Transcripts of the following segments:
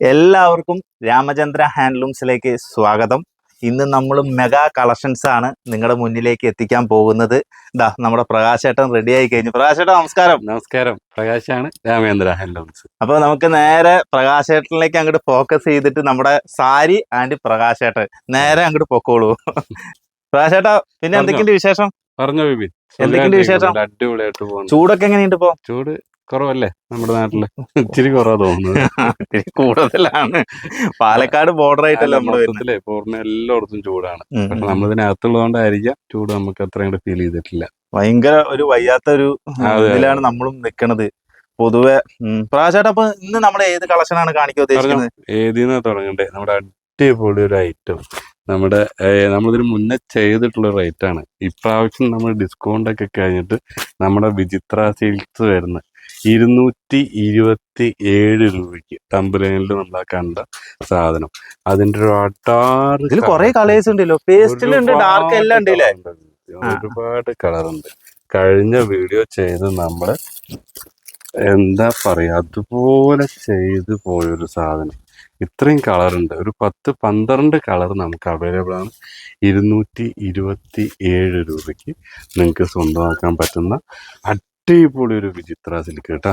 എല്ലാവർക്കും രാമചന്ദ്ര ഹാൻഡ്ലൂംസിലേക്ക് സ്വാഗതം. ഇന്ന് നമ്മൾ മെഗാ കളക്ഷൻസ് ആണ് നിങ്ങളുടെ മുന്നിലേക്ക് എത്തിക്കാൻ പോകുന്നത്. ഇതാ നമ്മുടെ പ്രകാശേട്ടൻ റെഡി ആയി കഴിഞ്ഞു. പ്രകാശേട്ടൻ നമസ്കാരം. നമസ്കാരം. പ്രകാശാണ് രാമേന്ദ്ര ഹാൻഡ്ലൂംസ്. അപ്പൊ നമുക്ക് നേരെ പ്രകാശേട്ടനിലേക്ക് അങ്ങോട്ട് ഫോക്കസ് ചെയ്തിട്ട് നമ്മുടെ സാരി ആൻഡ് പ്രകാശേട്ടൻ. നേരെ അങ്ങോട്ട് പൊക്കോളൂ. പ്രകാശേട്ടാ പിന്നെ. എന്തൊക്കെയുണ്ട് വിശേഷം? പറഞ്ഞോ ബിബിൻ എന്തൊക്കെയുണ്ട് വിശേഷം? അടിപൊളിയായിട്ട് ചൂടൊക്കെ എങ്ങനെയുണ്ട് ഇപ്പോ? ചൂട് കുറവല്ലേ നമ്മുടെ നാട്ടിൽ? ഇച്ചിരി കുറവാ തോന്നുന്നത്. കൂടുതലാണ്. പാലക്കാട് ബോർഡർ ആയിട്ടല്ലേ നമ്മുടെ വരുന്നില്ലേ പൂർണ എല്ലായിടത്തും ചൂടാണ്. പക്ഷെ. നമ്മളിതിനകത്തുള്ളതുകൊണ്ടായിരിക്കാം ചൂട് നമുക്ക് അത്രയും കൂടെ ഫീൽ ചെയ്തിട്ടില്ല. ഭയങ്കര ഒരു വയ്യാത്ത ഒരു. ഇതിലാണ് നമ്മളും നിക്കണത്. പൊതുവെ ഉം. പ്രകാശേട്ടാ അപ്പൊ ഇന്ന് നമ്മുടെ ഏത് കളക്ഷനാണ് കാണിക്കാൻ ഉദ്ദേശിക്കുന്നത്? ഏതിന്നാ തുടങ്ങണ്ടേ? നമ്മുടെ അടിപൊളി ഒരു ഐറ്റം നമ്മുടെ നമ്മളിതിന് മുന്നേ ചെയ്തിട്ടുള്ള റേറ്റ് ആണ്. ഇപ്രാവശ്യം നമ്മൾ ഡിസ്കൗണ്ട് ഒക്കെ കഴിഞ്ഞിട്ട് നമ്മുടെ വിചിത്ര സിൽക്സ് വരുന്ന ഇരുന്നൂറ്റി ഇരുപത്തി ഏഴ് രൂപയ്ക്ക് തമ്പലൈനിൽ നമ്മൾ കണ്ട സാധനം. അതിന്റെ ഒരു അട്ടാറ് കുറെ കളേഴ്സ് ഉണ്ടല്ലോ. പേസ്റ്റിലുണ്ട് ഡാർക്ക് എല്ലാം ഉണ്ട് കളർ ഉണ്ട്. ഒരുപാട് കളറുണ്ട് കഴിഞ്ഞ വീഡിയോ ചെയ്ത് നമ്മൾ എന്താ പറയാ അതുപോലെ ചെയ്തു പോയൊരു സാധനം. ഇത്രയും കളർ ഉണ്ട്. ഒരു പത്ത് പന്ത്രണ്ട് കളർ നമുക്ക് അവൈലബിൾ ആണ്. ഇരുന്നൂറ്റി ഇരുപത്തി ഏഴ് രൂപയ്ക്ക് നിങ്ങൾക്ക് സ്വന്തമാക്കാൻ പറ്റുന്ന അടിപൊളി ഒരു വിചിത്ര സിൽക്ക് കേട്ടോ.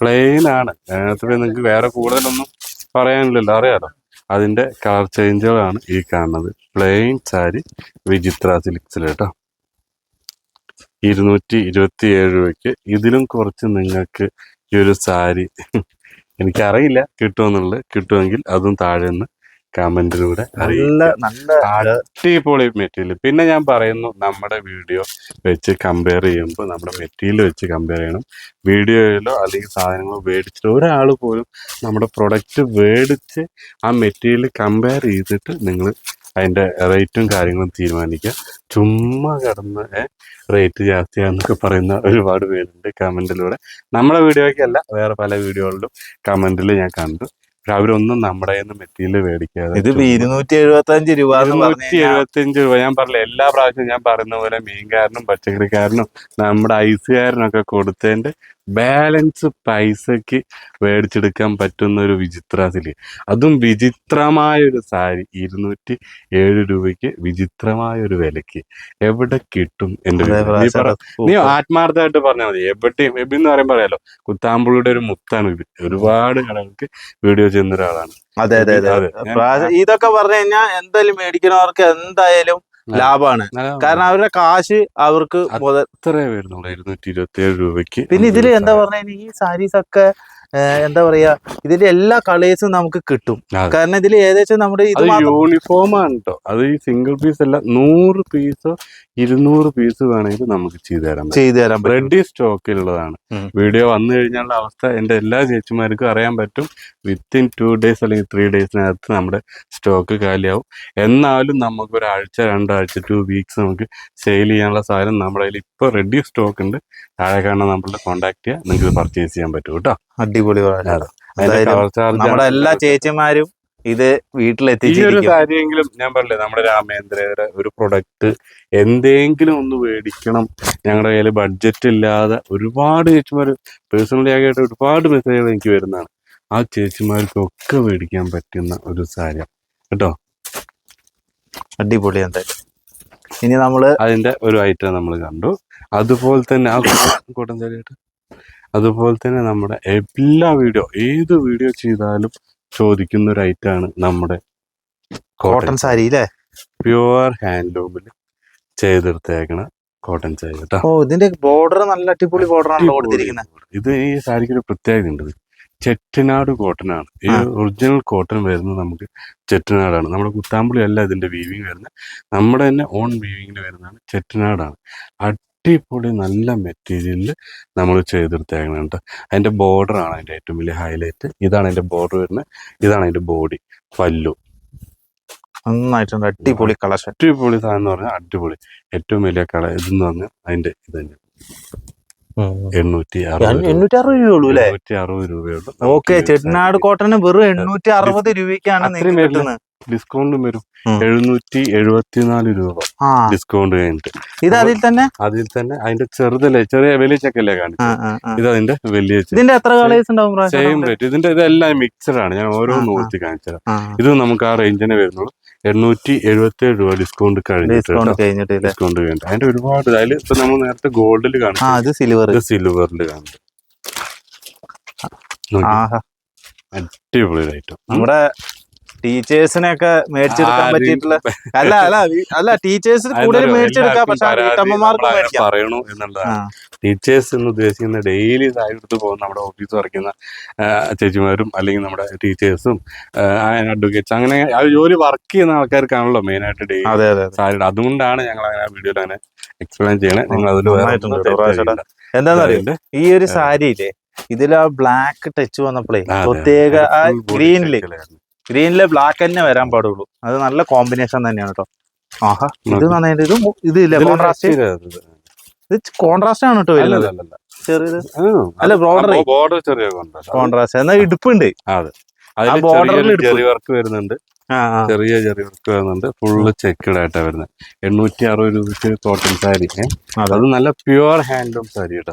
പ്ലെയിൻ ആണ്. അതിനകത്ത് നിങ്ങൾക്ക് വേറെ കൂടുതലൊന്നും പറയാനില്ലല്ലോ. അറിയാലോ? അതിന്റെ കളർ ചേഞ്ചുകളാണ് ഈ കാണുന്നത്. പ്ലെയിൻ സാരി വിചിത്ര സിൽക്സിൽ കേട്ടോ. ഇരുന്നൂറ്റി ഇരുപത്തി ഏഴ് രൂപയ്ക്ക് ഇതിലും കുറച്ച് നിങ്ങൾക്ക് ഈ ഒരു സാരി എനിക്കറിയില്ല. കിട്ടുമെന്നുള്ളത് കിട്ടുമെങ്കിൽ അതും താഴെ നിന്ന് കമന്റിലൂടെ നല്ല നല്ല അടിപൊളി മെറ്റീരിയൽ. പിന്നെ ഞാൻ പറയുന്നു നമ്മുടെ വീഡിയോ വെച്ച് കമ്പയർ ചെയ്യുമ്പോൾ നമ്മുടെ മെറ്റീരിയൽ വെച്ച് കമ്പയർ ചെയ്യണം. വീഡിയോയിലോ അല്ലെങ്കിൽ സാധനങ്ങളോ മേടിച്ചിട്ട് ഒരാൾ പോലും നമ്മുടെ പ്രൊഡക്റ്റ് മേടിച്ച് ആ മെറ്റീരിയൽ കമ്പയർ ചെയ്തിട്ട് നിങ്ങൾ അതിന്റെ റേറ്റും കാര്യങ്ങളും തീരുമാനിക്കുക. ചുമ്മാ കിടന്ന് റേറ്റ് ജാസ്തിയാന്നൊക്കെ പറയുന്ന ഒരുപാട് പേരുണ്ട് കമന്റിലൂടെ നമ്മുടെ വീഡിയോയ്ക്കല്ല വേറെ പല വീഡിയോകളിലും കമന്റിൽ ഞാൻ കണ്ടു. പക്ഷെ അവരൊന്നും നമ്മുടെ കയ്യിൽ നിന്ന് മെറ്റീരിയൽ മേടിക്കാതെ ഇത് ഇരുന്നൂറ്റി എഴുപത്തി അഞ്ച് രൂപ ഇരുന്നൂറ്റി എഴുപത്തി അഞ്ച് രൂപ. ഞാൻ പറഞ്ഞില്ല എല്ലാ പ്രാവശ്യവും ഞാൻ പറയുന്ന പോലെ മീൻകാരനും പച്ചക്കറിക്കാരനും നമ്മുടെ ഐസുകാരനൊക്കെ കൊടുത്തതിന്റെ ബാലൻസ് പൈസക്ക് മേടിച്ചെടുക്കാൻ പറ്റുന്ന ഒരു വിചിത്ര സിലി അതും വിചിത്രമായ ഒരു സാരി ഇരുന്നൂറ്റി ഏഴ് രൂപയ്ക്ക് വിചിത്രമായ ഒരു വിലക്ക് എവിടെ കിട്ടും എന്റെ നീ. ആത്മാർത്ഥമായിട്ട് പറഞ്ഞാൽ മതി. എവിടെയും എബി എന്ന് പറയുമ്പോൾ അറിയാലോ കുത്താമ്പുള്ളിയുടെ ഒരു മുത്താണ് ഇത്. ഒരുപാട് കടകൾക്ക് വീഡിയോ ചെയ്യുന്ന ഒരാളാണ്. അതെ അതെ അതെ. ഇതൊക്കെ പറഞ്ഞു കഴിഞ്ഞാൽ എന്തായാലും മേടിക്കുന്നവർക്ക് എന്തായാലും. ലാഭമാണ് കാരണം അവരുടെ കാശ് അവർക്ക് അത് മുതൽ ഇത്രേ വരുന്നുള്ളൂ. ഇരുന്നൂറ്റി ഇരുപത്തി ഏഴ് രൂപയ്ക്ക് പിന്നെ ഇതിൽ എന്താ. പറഞ്ഞ ഈ സാരീസ് ഒക്കെ എന്താ പറയാ ഇതിന്റെ എല്ലാ കളേഴ്സും നമുക്ക് കിട്ടും. കാരണം ഇതിൽ ഏകദേശം നമ്മുടെ ഇത് യൂണിഫോം ആണ് കേട്ടോ അത് ഈ സിംഗിൾ പീസ് അല്ല നൂറ് പീസോ ഇരുന്നൂറ് പീസ് വേണമെങ്കിൽ നമുക്ക് ചെയ്തു തരാം ചെയ്തു തരാം റെഡി സ്റ്റോക്കിലുള്ളതാണ്. വീഡിയോ വന്നു കഴിഞ്ഞാലുള്ള അവസ്ഥ എന്റെ എല്ലാ ചേച്ചിമാർക്കും അറിയാൻ പറ്റും. വിത്തിൻ ടു ഡേയ്സ് അല്ലെങ്കിൽ ത്രീ ഡേയ്സിനകത്ത് നമ്മുടെ സ്റ്റോക്ക് കാലിയാവും. എന്നാലും നമുക്ക് ഒരാഴ്ച രണ്ടാഴ്ച ടു വീക്സ് നമുക്ക് സെയിൽ ചെയ്യാനുള്ള സാധനം നമ്മുടെ കയ്യിൽ ഇപ്പോൾ റെഡി സ്റ്റോക്ക് ഉണ്ട്. താഴെ കാണുന്ന നമ്മളുടെ കോൺടാക്ട് ചെയ്യുക നിങ്ങൾക്ക് ഇത് പർച്ചേസ് ചെയ്യാൻ പറ്റും കേട്ടോ അടിപൊളി നമ്മുടെ എല്ലാ ചേച്ചിമാരും ഇത് ഈ ഒരു കാര്യമെങ്കിലും ഞാൻ പറഞ്ഞില്ലേ നമ്മുടെ രാമേന്ദ്രയുടെ ഒരു പ്രൊഡക്റ്റ് എന്തെങ്കിലും ഒന്ന് മേടിക്കണം. ഞങ്ങളുടെ കയ്യിൽ ബഡ്ജറ്റ് ഇല്ലാതെ ഒരുപാട് ചേച്ചിമാർ പേഴ്സണലി ആയിട്ട് ഒരുപാട് മെസ്സേജുകൾ എനിക്ക് വരുന്നതാണ്. ആ ചേച്ചിമാർക്കൊക്കെ മേടിക്കാൻ പറ്റുന്ന ഒരു സാരി കേട്ടോ? അടിപൊളി എന്തായാലും. ഇനി നമ്മൾ അതിന്റെ ഒരു ഐറ്റം നമ്മൾ കണ്ടു. അതുപോലെ തന്നെ ആ കോട്ടൻ സാരി ആയിട്ട് അതുപോലെ തന്നെ നമ്മുടെ എല്ലാ വീഡിയോ ഏത് വീഡിയോ ചെയ്താലും ചോദിക്കുന്ന ഒരു ഐറ്റമാണ് നമ്മുടെ കോട്ടൺ സാരി. അല്ലേ പ്യുവർ ഹാൻഡ്ലൂമിൽ ചെയ്തെടുത്തേക്കണ കോട്ടൺ സാരി കേട്ടോ. ഓ ഇതിന്റെ ബോർഡർ നല്ല അടിപൊളി ബോർഡർ ആണ് കൊടുത്തിരിക്കുന്നത് ഇത് ഈ സാരിക്ക് ഒരു പ്രത്യേകത ഉണ്ട്. ചെട്ടിനാട് കോട്ടൺ ആണ് ഈ ഒറിജിനൽ കോട്ടൺ വരുന്നത് നമുക്ക് ചെട്ടിനാടാണ്. നമ്മുടെ കുത്താമ്പുള്ളി അല്ല ഇതിന്റെ വീവിങ് വരുന്നത്. നമ്മുടെ തന്നെ ഓൺ വീവിങ്ങിൽ വരുന്നതാണ് ചെട്ടിനാടാണ്. അടിപൊളി നല്ല മെറ്റീരിയലിൽ നമ്മൾ ചെയ്തെടുത്തേക്കണം കേട്ടോ അതിന്റെ ബോർഡറാണ് ആണ് അതിന്റെ ഏറ്റവും വലിയ ഹൈലൈറ്റ് ഇതാണ് അതിന്റെ ബോർഡർ വരുന്നത്. ഇതാണ് അതിന്റെ ബോഡി പല്ലു. നന്നായിട്ടുണ്ട് അടിപൊളി കളക്ഷൻ അടിപൊളി സാധനം പറഞ്ഞാൽ അടിപൊളി. ഏറ്റവും വലിയ കളർ ഇതെന്ന് പറഞ്ഞാൽ അതിന്റെ ഇത് തന്നെ. എണ്ണൂറ്റി അറുപത് രൂപ. എണ്ണൂറ്റി അറുപത് രൂപ ഉള്ളൂ അല്ലേ? എണ്ണൂറ്റി അറുപത് രൂപയുള്ളൂ ഓക്കെ ചെട്ടിനാട് കോട്ടന് വെറും എണ്ണൂറ്റി അറുപത് രൂപയ്ക്കാണ് നിങ്ങൾക്ക് കിട്ടുന്നത്. ഡിസ്കൗണ്ടും വരും. എഴുന്നൂറ്റി എഴുപത്തിനാല് രൂപ ഡിസ്കൗണ്ട് കഴിഞ്ഞിട്ട്. ഇത് അതിൽ തന്നെ? അതിൽ തന്നെ അതിന്റെ ചെറുതല്ലേ ചെറിയ വലിയ ചക്കല്ലേ കാണിച്ചത്. ഇത് അതിന്റെ വലിയ ഇതിന്റെ എത്ര കളേഴ്സ് ഉണ്ടാവും സെയിം റേറ്റ് ഇതിന്റെ ഇതെല്ലാം മിക്സഡ് ആണ്. ഞാൻ ഓരോ. നോക്കി കാണിച്ചത്. ഇത് നമുക്ക് ആ റേഞ്ചിനെ വരുന്നുള്ളൂ. എണ്ണൂറ്റി എഴുപത്തി ഏഴ് രൂപ ഡിസ്കൗണ്ട് കഴിഞ്ഞിട്ട് ഡിസ്കൗണ്ട് കഴിഞ്ഞിട്ട്. അതിന്റെ ഒരുപാട് അതിൽ ഇപ്പൊ നമ്മൾ നേരത്തെ ഗോൾഡിൽ ഇത് സിൽവർ സിൽവറിൽ നോക്കി, അടിപൊളി ഐറ്റം നമ്മുടെ ടീച്ചേഴ്സിനെയൊക്കെ മേടിച്ചെടുക്കാൻ പറ്റിയിട്ടുള്ള അല്ല അല്ല അല്ല ടീച്ചേഴ്സിന് കൂടുതൽ മേടിച്ചെടുക്കാം പക്ഷെ വീട്ടമ്മമാർക്ക് മേടിക്കാം. പറയണു എന്നുള്ളതാണ്. ടീച്ചേഴ്സ് എന്ന് ഉദ്ദേശിക്കുന്ന ഡെയിലി സാരി എടുത്ത് പോകുന്ന നമ്മുടെ ഓഫീസ് വർക്കുന്ന ചേച്ചിമാരും അല്ലെങ്കിൽ നമ്മുടെ ടീച്ചേഴ്സും അഡ്വക്കേറ്റ്സ് അങ്ങനെ ആ ജോലി വർക്ക് ചെയ്യുന്ന ആൾക്കാർക്കാണല്ലോ മെയിൻ ആയിട്ട് ഡെയിലി സാരി അതുകൊണ്ടാണ് ഞങ്ങൾ അങ്ങനെ വീഡിയോയിൽ അങ്ങനെ എക്സ്പ്ലെയിൻ ചെയ്യണേ. നിങ്ങൾ അതിൽ അതിന്റെ ഈ ഒരു സാരിയില്ലേ ഇതിൽ ആ ബ്ലാക്ക് ടച്ച് വന്നപ്പോഴേ. പ്രത്യേക ആ body ഗ്രീനിൽ ബ്ലാക്ക് തന്നെ വരാൻ പാടുള്ളൂ. അത് നല്ല കോമ്പിനേഷൻ തന്നെയാണ് കേട്ടോ ആഹാ ഇത്. നന്നായിട്ട് ഇത് ഇത് ഇല്ല കോൺട്രാസ്റ്റ് ഇത് കോൺട്രാസ്റ്റ് ആണ് കേട്ടോ വരുന്നത്. ചെറിയത്? അല്ല, ബോർഡർ ബോർഡർ ചെറിയ കോൺട്രാസ്റ്റ് എന്നാ ഇടുപ്പുണ്ട്. വർക്ക് വരുന്നുണ്ട്. ചെറിയ ചെറിയ വർക്ക് വരുന്നുണ്ട്. ഫുള്ള് ചെക്കഡ് ആയിട്ടാ വരുന്നത്. എണ്ണൂറ്റി അറുപത് രൂപയ്ക്ക് കോട്ടൺ സാരി? അത്. നല്ല പ്യുവർ ഹാൻഡ്ലൂം സാരി കേട്ടോ.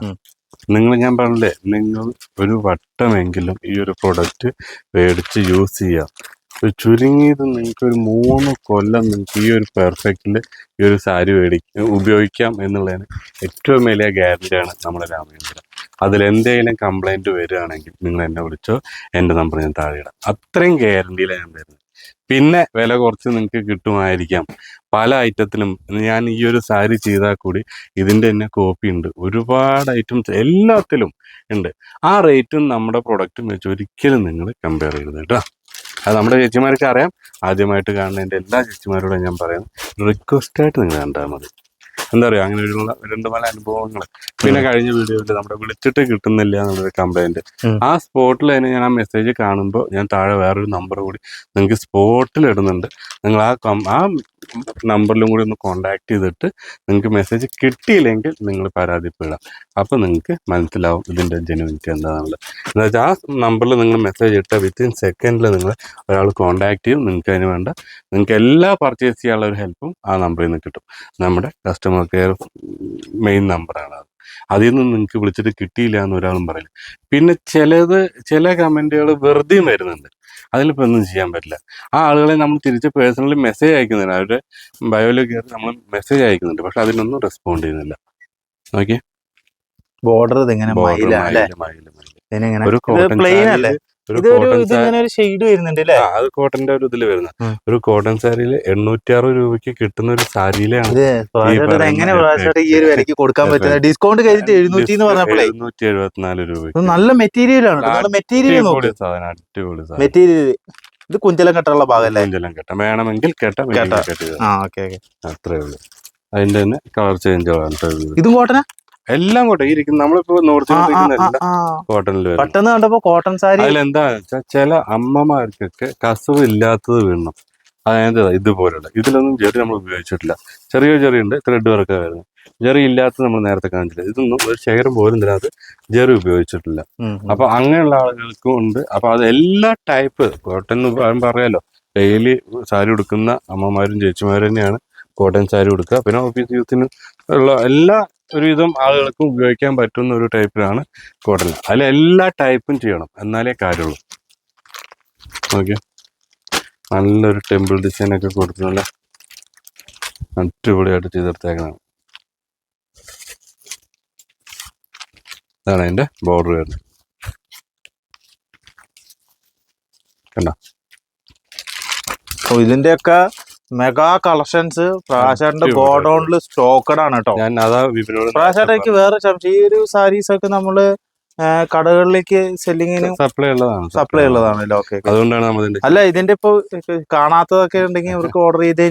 നിങ്ങൾ ഞാൻ പറഞ്ഞില്ലേ നിങ്ങൾ ഒരു വട്ടമെങ്കിലും ഈ ഒരു പ്രൊഡക്റ്റ് മേടിച്ച് യൂസ് ചെയ്യാം. ഒരു ചുരുങ്ങിയത് നിങ്ങൾക്ക് ഒരു മൂന്ന് കൊല്ലം നിങ്ങൾക്ക് ഈ ഒരു പെർഫെക്റ്റിൽ ഈ ഒരു സാരി മേടി ഉപയോഗിക്കാം എന്നുള്ളതിന് ഏറ്റവും വലിയ ഗ്യാരണ്ടിയാണ് നമ്മുടെ രാമചന്ദ്രൻ. അതിൽ എന്തെങ്കിലും കംപ്ലൈന്റ് വരികയാണെങ്കിൽ നിങ്ങൾ എന്നെ വിളിച്ചോ എന്റെ നമ്പർ ഞാൻ താഴെ ഇടാം. അത്രയും ഗ്യാരണ്ടിയിലാണ് ഞാൻ തരുന്നത് പിന്നെ വില കുറച്ച് നിങ്ങൾക്ക് കിട്ടുമായിരിക്കാം. പല ഐറ്റത്തിലും ഞാൻ ഈ ഒരു സാരി ചെയ്താൽ കൂടി ഇതിന്റെ തന്നെ കോപ്പി ഉണ്ട്. ഒരുപാട് ഐറ്റംസ് എല്ലാത്തിലും ഉണ്ട്. ആ റേറ്റും നമ്മുടെ പ്രൊഡക്റ്റും വെച്ച് ഒരിക്കലും നിങ്ങൾ കമ്പയർ ചെയ്യരുത് കേട്ടോ. അത് നമ്മുടെ ചേച്ചിമാർക്ക് അറിയാം. ആദ്യമായിട്ട് കാണുന്ന എന്റെ എല്ലാ ചേച്ചിമാരോടും ഞാൻ പറയുന്നത് റിക്വസ്റ്റായിട്ട് നിങ്ങൾ കണ്ടാൽ മതി. എന്താ പറയുക അങ്ങനെയുള്ള രണ്ട് പല അനുഭവങ്ങൾ പിന്നെ കഴിഞ്ഞ വീഡിയോയിൽ നമ്മുടെ വിളിച്ചിട്ട് കിട്ടുന്നില്ല എന്നുള്ളൊരു കംപ്ലൈന്റ് ആ സ്പോട്ടിൽ തന്നെ ഞാൻ ആ മെസ്സേജ് കാണുമ്പോൾ ഞാൻ താഴെ വേറൊരു നമ്പർ കൂടി നിങ്ങൾക്ക് സ്പോട്ടിൽ ഇടുന്നുണ്ട്. നിങ്ങൾ ആ ആ നമ്പറിലും കൂടി ഒന്ന് കോണ്ടാക്ട് ചെയ്തിട്ട് നിങ്ങൾക്ക് മെസ്സേജ് കിട്ടിയില്ലെങ്കിൽ നിങ്ങൾ പരാതിപ്പെടാം. അപ്പോൾ നിങ്ങൾക്ക് മനസ്സിലാവും ഇതിന്റെ ജെനുവിനിറ്റി എന്താണെന്നുള്ളത് എന്ന് വെച്ചാൽ ആ നമ്പറിൽ നിങ്ങൾ മെസ്സേജ് ഇട്ട വിത്തിൻ സെക്കൻഡിൽ നിങ്ങൾ ഒരാൾ കോൺടാക്ട് ചെയ്യും നിങ്ങൾക്ക് അതിന് വേണ്ട നിങ്ങൾക്ക് എല്ലാ പർച്ചേസ് ചെയ്യാനുള്ള ഒരു ഹെൽപ്പും ആ നമ്പറിൽ നിന്ന് കിട്ടും. നമ്മുടെ കസ്റ്റമർ കെയർ മെയിൻ നമ്പറാണ് അത്. അതിൽ നിന്ന് നിങ്ങൾക്ക് വിളിച്ചിട്ട് കിട്ടിയില്ല എന്ന് ഒരാളും പറയില്ല. പിന്നെ ചിലത് ചില കമന്റുകൾ വെറുതെയും വരുന്നുണ്ട്. അതിലിപ്പോൾ ഒന്നും ചെയ്യാൻ പറ്റില്ല. ആ ആളുകളെ നമ്മൾ തിരിച്ച് പേഴ്സണലി മെസ്സേജ് അയക്കുന്നില്ല. അവരുടെ ബയോയിൽ കയറി നമ്മൾ മെസ്സേജ് അയക്കുന്നുണ്ട്. പക്ഷെ അതിനൊന്നും റെസ്പോണ്ട് ചെയ്യുന്നില്ല. ഓക്കെ ബോർഡർ ഇതിങ്ങനെ മയിലാണ് ഇതിനെങ്ങനെ പ്ലെയിൻ അല്ലേ? അത് കോട്ടന്റെ ഒരു ഇതിൽ വരുന്ന ഒരു കോട്ടൺ സാരിയിൽ എണ്ണൂറ്റി അറുപത് രൂപയ്ക്ക് കിട്ടുന്ന ഒരു സാരിയിലാണ് എങ്ങനെ ഈ ഒരു. വിലക്ക് കൊടുക്കാൻ പറ്റുന്നത്? ഡിസ്കൗണ്ട് കഴിഞ്ഞിട്ട് എഴുന്നൂറ്റി എന്ന് പറഞ്ഞപ്പോഴേ. എഴുന്നൂറ്റി എഴുപത്തിനാല് ഇത് നല്ല മെറ്റീരിയൽ ആണ് മെറ്റീരിയൽ അടിപൊളി മെറ്റീരിയൽ ഇത് കുഞ്ചലം കെട്ടുള്ള ഭാഗമല്ലേ കുഞ്ചലം കെട്ടാം. വേണമെങ്കിൽ കെട്ടാം അത്രേ ഉള്ളൂ. അതിന്റെ തന്നെ കളർ ചേഞ്ച് ഇതും കോട്ടനാ എല്ലാം കോട്ടൺ ഈ ഇരിക്കുന്ന നമ്മളിപ്പോ നോർത്ത് കോട്ടണിൽ പെട്ടെന്ന് കണ്ടപ്പോ കോട്ടൺ സാരി അതിലെന്താ വെച്ചാൽ ചില അമ്മമാർക്കൊക്കെ കസവ് ഇല്ലാത്തത് വീണം. അതായത് ഇതുപോലുള്ള. ഇതിലൊന്നും ജെറി നമ്മൾ ഉപയോഗിച്ചിട്ടില്ല. ചെറിയ ചെറിയ ഉണ്ട് ത്രെഡ് വർക്ക് വരുന്നത് ജെറി ഇല്ലാത്തത് നമ്മൾ നേരത്തെ കാണിച്ചില്ല. ഇതൊന്നും ഒരു ശേഖരം പോലും ഇതിനകത്ത് ജെറി ഉപയോഗിച്ചിട്ടില്ല. അപ്പൊ അങ്ങനെയുള്ള ആളുകൾക്കും ഉണ്ട്. അപ്പൊ അത് എല്ലാ ടൈപ്പ് കോട്ടൺ പറയാലോ ഡെയിലി സാരി ഉടുക്കുന്ന അമ്മമാരും ചേച്ചിമാരും തന്നെയാണ്. കോട്ടൺ സാരി കൊടുക്കുക പിന്നെ ഓഫീസ് യൂത്തിന് ഉള്ള എല്ലാ ഒരുവിധം ആളുകൾക്കും ഉപയോഗിക്കാൻ പറ്റുന്ന ഒരു ടൈപ്പിലാണ് കോട്ടൺ. അതിൽ എല്ലാ ടൈപ്പും ചെയ്യണം. എന്നാലേ കാര്യമുള്ളൂ. ഓക്കെ നല്ലൊരു ടെമ്പിൾ ഡിസൈൻ ഒക്കെ നല്ല അടിപൊളിയായിട്ട് ചെയ്തെടുത്തേക്കണം ഇതാണ് അതിന്റെ ബോർഡർ വരുന്നത്. ഓ, ഇതിന്റെയൊക്കെ മെഗാ കളക്ഷൻസ് പ്രാശാന്റെ ഗോഡൌണിൽ ഗോഡൌണിൽ സ്റ്റോക്കഡ് ആണ് കേട്ടോ പ്രാശാട്ടേക്ക് വേറെ സംശയം. ഈ ഒരു സാരീസ് ഒക്കെ നമ്മൾ കടകളിലേക്ക് സെല്ലിങ്ങിന് സപ്ലൈ ഉള്ളതാണ് സപ്ലൈ ഉള്ളതാണ്. ഓക്കെ അതുകൊണ്ടാണ് നമ്മൾ അല്ല ഇതിന്റെ ഇപ്പൊ കാണാത്തതൊക്കെ ഉണ്ടെങ്കിൽ അവർക്ക് ഓർഡർ ചെയ്ത്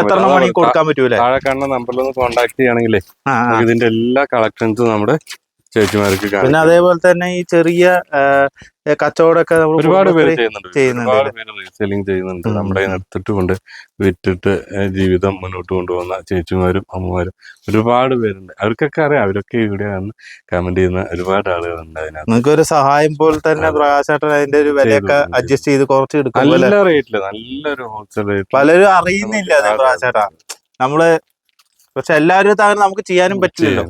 എത്ര. മണി കൊടുക്കാൻ പറ്റൂലേ? താഴെ കാണുന്ന നമ്പറിൽ ഒന്ന് കോൺടാക്ട് ചെയ്യുകയാണെങ്കിലേ ഇതിന്റെ എല്ലാ കളക്ഷൻസും നമ്മുടെ ചേച്ചിമാർക്ക് പിന്നെ അതേപോലെ തന്നെ ഈ ചെറിയ കച്ചവടമൊക്കെ നമ്മൾ ഒരുപാട് പേര് ചെയ്യുന്നുണ്ട്. റീസെല്ലിംഗ് ചെയ്യുന്നുണ്ട് നമ്മുടെ എടുത്തിട്ടുമുണ്ട് വിറ്റിട്ട് ജീവിതം മുന്നോട്ട് കൊണ്ടുപോകുന്ന ചേച്ചിമാരും അമ്മമാരും ഒരുപാട് പേരുണ്ട്. അവർക്കൊക്കെ അറിയാം. അവരൊക്കെ ഇവിടെ വന്ന് കമന്റ് ചെയ്യുന്ന ഒരുപാട് ആളുകളുണ്ട് അതിനകത്ത്. നിങ്ങൾക്ക് ഒരു സഹായം പോലെ തന്നെ. പ്രകാശേട്ടൻ അതിന്റെ ഒരു വിലയൊക്കെ അഡ്ജസ്റ്റ് ചെയ്ത് കുറച്ച് എടുക്കും നല്ല റേറ്റിൽ നല്ലൊരു ഹോൾസെയിൽ റേറ്റ് പലരും അറിയുന്നില്ല പ്രകാശേട്ടാ നമ്മൾ പക്ഷെ എല്ലാവരും താങ്കൾ നമുക്ക് ചെയ്യാനും പറ്റില്ലല്ലോ.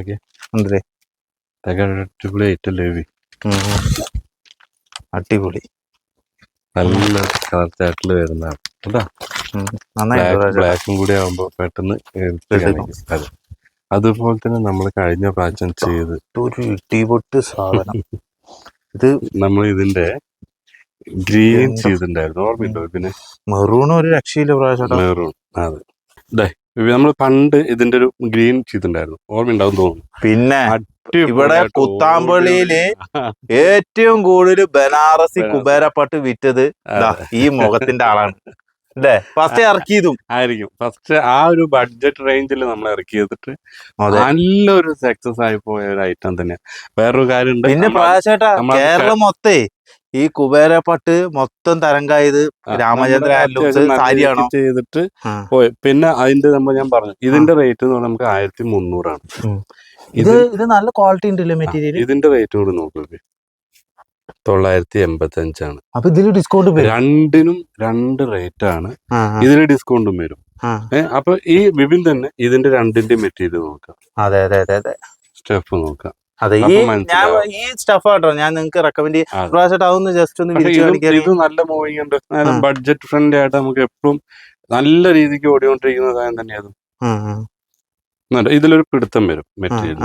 ഓക്കെ എന്തേ അടിപൊളി ആയിട്ടല്ലേ? അടിപൊളി. നല്ല കളർ ചാറ്റിൽ വരുന്നതാണ് കേട്ടോ ബ്ലാക്ക് കൂടി ആവുമ്പോ പെട്ടെന്ന് അതെ. അതുപോലെ തന്നെ നമ്മൾ കഴിഞ്ഞ പ്രാവശ്യം ചെയ്ത് ഒരു ഇടിപൊട്ട് സാധനം. ഇത് നമ്മൾ ഇതിന്റെ ഗ്രീൻ ചെയ്തിണ്ടായിരുന്നു ചെയ്തിട്ടുണ്ടായിരുന്നു. ഓർമ്മയുണ്ടോ? പിന്നെ മെറൂൺ ഒരു രക്ഷയില്ല പ്രാവശ്യം മെറൂൺ. അതെ. നമ്മൾ പണ്ട് ഇതിന്റെ ഒരു ഗ്രീൻ ചെയ്തിട്ടുണ്ടായിരുന്നു. ഓർമ്മയുണ്ടാവും തോന്നുന്നു. പിന്നെ ഇവിടെ കുത്താമ്പള്ളിയിൽ ഏറ്റവും കൂടുതൽ ബനാറസി കുബേരപ്പാട്ട് വിറ്റത് ഈ മുഖത്തിന്റെ ആളാണ്. അല്ലേ? ഫസ്റ്റ് ഇറക്കിയതും ആയിരിക്കും. ഫസ്റ്റ് ആ ഒരു ബഡ്ജറ്റ് റേഞ്ചിൽ നമ്മൾ ഇറക്കി ചെയ്തിട്ട് നല്ലൊരു സക്സസ് ആയി പോയ ഒരു ഐറ്റം തന്നെ വേറൊരു കാര്യം പിന്നെ കേരളം മൊത്തേ ഈ കുബേര പാട്ട് മൊത്തം തരംഗായത് രാമചന്ദ്ര സാരിയാണോ? ചെയ്തിട്ട് പോയി. പിന്നെ അതിന്റെ നമ്മൾ ഞാൻ പറഞ്ഞു ഇതിന്റെ റേറ്റ് എന്ന് പറഞ്ഞാൽ നമുക്ക് ആയിരത്തി മുന്നൂറാണ് ഇത് ഇത് നല്ല ക്വാളിറ്റി ഉണ്ടല്ലോ മെറ്റീരിയൽ ഇതിന്റെ റേറ്റ് കൂടി നോക്കുക തൊള്ളായിരത്തി എൺപത്തി അഞ്ചാണ് അപ്പൊ ഇതിൽ ഡിസ്കൗണ്ട് രണ്ടിനും രണ്ട് റേറ്റ് ആണ്. ആ, ഡിസ്കൗണ്ടും വരും. ഏഹ് അപ്പൊ ഈ വിപിൻ തന്നെ ഇതിന്റെ രണ്ടിന്റെ മെറ്റീരിയൽ നോക്കാം. അതെ അതെ അതെ അതെ. സ്റ്റെപ്പ് നോക്കാം. അതെ ഈ ഞാൻ ഈ സ്റ്റഫ് ആട്ടോ ഞാൻ നിങ്ങൾക്ക് റെക്കമെൻഡ്. പ്രാവശ്യം അതൊന്ന് ജസ്റ്റ് ഒന്ന് ഇത് നല്ല മൂവിങ് ഉണ്ട്. ബഡ്ജറ്റ് ഫ്രണ്ട്ലി ആയിട്ട് നമുക്ക് എപ്പോഴും നല്ല രീതിക്ക് ഓടിക്കൊണ്ടിരിക്കുന്ന സാധനം തന്നെയാണ് ഇതിലൊരു പിടുത്തം വരും മെറ്റീരിയൽ.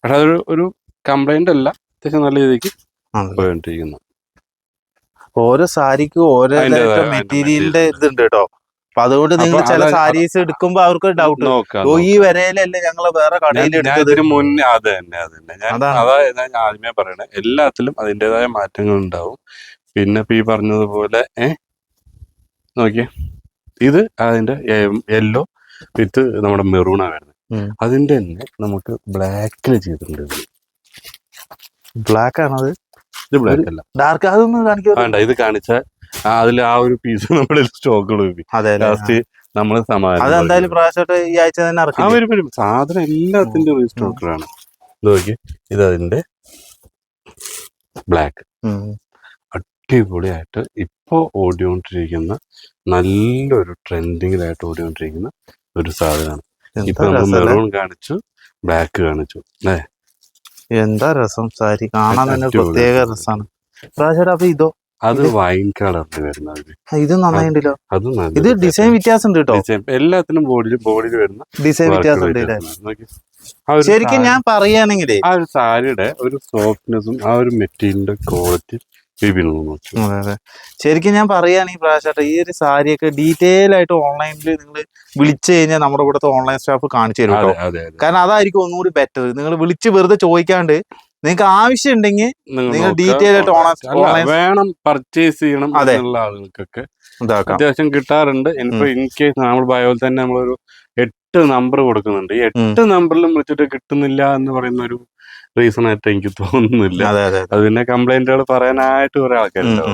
പക്ഷെ അതൊരു ഒരു കംപ്ലൈന്റ് അല്ല അത്യാവശ്യം നല്ല രീതിക്ക്. പോയിക്കൊണ്ടിരിക്കുന്നു. ഓരോ സാരിക്കും ഓരോ മെറ്റീരിയലിന്റെ. ഇതുണ്ട് കേട്ടോ. അപ്പൊ അതുകൊണ്ട് നിങ്ങൾ ചില സാരീസ് എടുക്കുമ്പോ അവർക്ക് ഡൗട്ട് ഈ വരയിലല്ലേ ഞങ്ങൾ വേറെ കടയിൽ ഞാൻ എടുത്തത്? ഇതിന് മുന്നേ അത് തന്നെ അത് തന്നെ. ഞാൻ. ഞാൻ ആദ്യമേ പറയണേ. എല്ലാത്തിലും അതിന്റെതായ മാറ്റങ്ങൾ ഉണ്ടാവും. പിന്നെ ഇപ്പൊ ഈ പറഞ്ഞതുപോലെ ഏ? നോക്കിയേ. ഇത് അതിന്റെ യെല്ലോ വിത്ത് നമ്മുടെ മെറൂണാ വരുന്നത്. അതിന്റെ തന്നെ നമുക്ക് ബ്ലാക്കിൽ ചെയ്തിട്ടുണ്ട്. ബ്ലാക്ക് ആണത് ഇത് ബ്ലാക്ക് അല്ല. ഡാർക്ക് അതൊന്നും കാണിക്കാൻ വേണ്ട ഇത് കാണിച്ചാൽ അതിൽ ആ ഒരു പീസ് നമ്മൾ സ്റ്റോക്ക് അതെ ലാസ്റ്റ് നമ്മൾ സമാധാനം അതെന്തായാലും പ്രാവശ്യമായിട്ട് ഈ ആഴ്ച തന്നെ ആ ഇറക്കി വരും വരും സാധനം എല്ലാത്തിന്റെ റീസ്റ്റോക്കറാണ് ഇത് നോക്കി. ഇത് അതിന്റെ ബ്ലാക്ക് അടിപൊളിയായിട്ട് ഇപ്പോ ഓടിക്കൊണ്ടിരിക്കുന്ന നല്ലൊരു ട്രെൻഡിങ്ങിലായിട്ട് ഓടിക്കൊണ്ടിരിക്കുന്ന ഒരു സാധനമാണ്. ഇപ്പൊ നമ്മൾ മെറൂൺ കാണിച്ചു ബ്ലാക്ക് കാണിച്ചു. അല്ലേ? എന്താ രസം? സാരി കാണാൻ തന്നെ പ്രത്യേക രസമാണ് പ്രാവശ്യം അപ്പൊ ഇതോ അത് വൈൻ കളറിൽ വരുന്നത് ഇത് നന്നായിണ്ടല്ലോ. അത് ഇത് ഡിസൈൻ വ്യത്യാസം ഉണ്ട് കേട്ടോ എല്ലാത്തിനും ബോഡിയിൽ ബോഡിയിൽ വരുന്ന ഡിസൈൻ വ്യത്യാസം ഉണ്ട് ശരിക്കും ഞാൻ പറയുകയാണെങ്കിൽ ആ ഒരു സാരിയുടെ ഒരു സോഫ്റ്റ്നെസ്സും ആ ഒരു മെറ്റീരിയലിന്റെ ക്വാളിറ്റി ശരിക്കും ഞാൻ പറയുകയാണെങ്കിൽ പ്രാവശ്യമായിട്ട് ഈ ഒരു സാരിയൊക്കെ ഡീറ്റെയിൽ ആയിട്ട് ഓൺലൈനിൽ നിങ്ങൾ വിളിച്ചു കഴിഞ്ഞാൽ നമ്മുടെ ഇവിടുത്തെ ഓൺലൈൻ സ്റ്റാഫ് കാണിച്ചു തരും കാരണം അതായിരിക്കും ഒന്നുകൂടി ബെറ്റർ നിങ്ങൾ വിളിച്ച് വെറുതെ ചോദിക്കാണ്ട് നിങ്ങൾക്ക് ആവശ്യമുണ്ടെങ്കിൽ നിങ്ങൾ ഡീറ്റെയിൽ ആയിട്ട് ഓണ- വേണം പർച്ചേസ് ചെയ്യണം. എന്നുള്ള ആളുകൾക്കൊക്കെ. അത്യാവശ്യം കിട്ടാറുണ്ട്. ഇനിയിപ്പോ ഇൻ കേസ് നമ്മൾ ബയോയിൽ തന്നെ നമ്മളൊരു എട്ട് നമ്പർ കൊടുക്കുന്നുണ്ട്. ഈ എട്ട് നമ്പറിലും വിളിച്ചിട്ട് കിട്ടുന്നില്ല എന്ന് പറയുന്ന ഒരു റീസൺ ആയിട്ട് എനിക്ക് തോന്നുന്നില്ല. അതെ പിന്നെ കംപ്ലൈന്റുകൾ പറയാനായിട്ട് കുറെ ആൾക്കാരുണ്ടാവും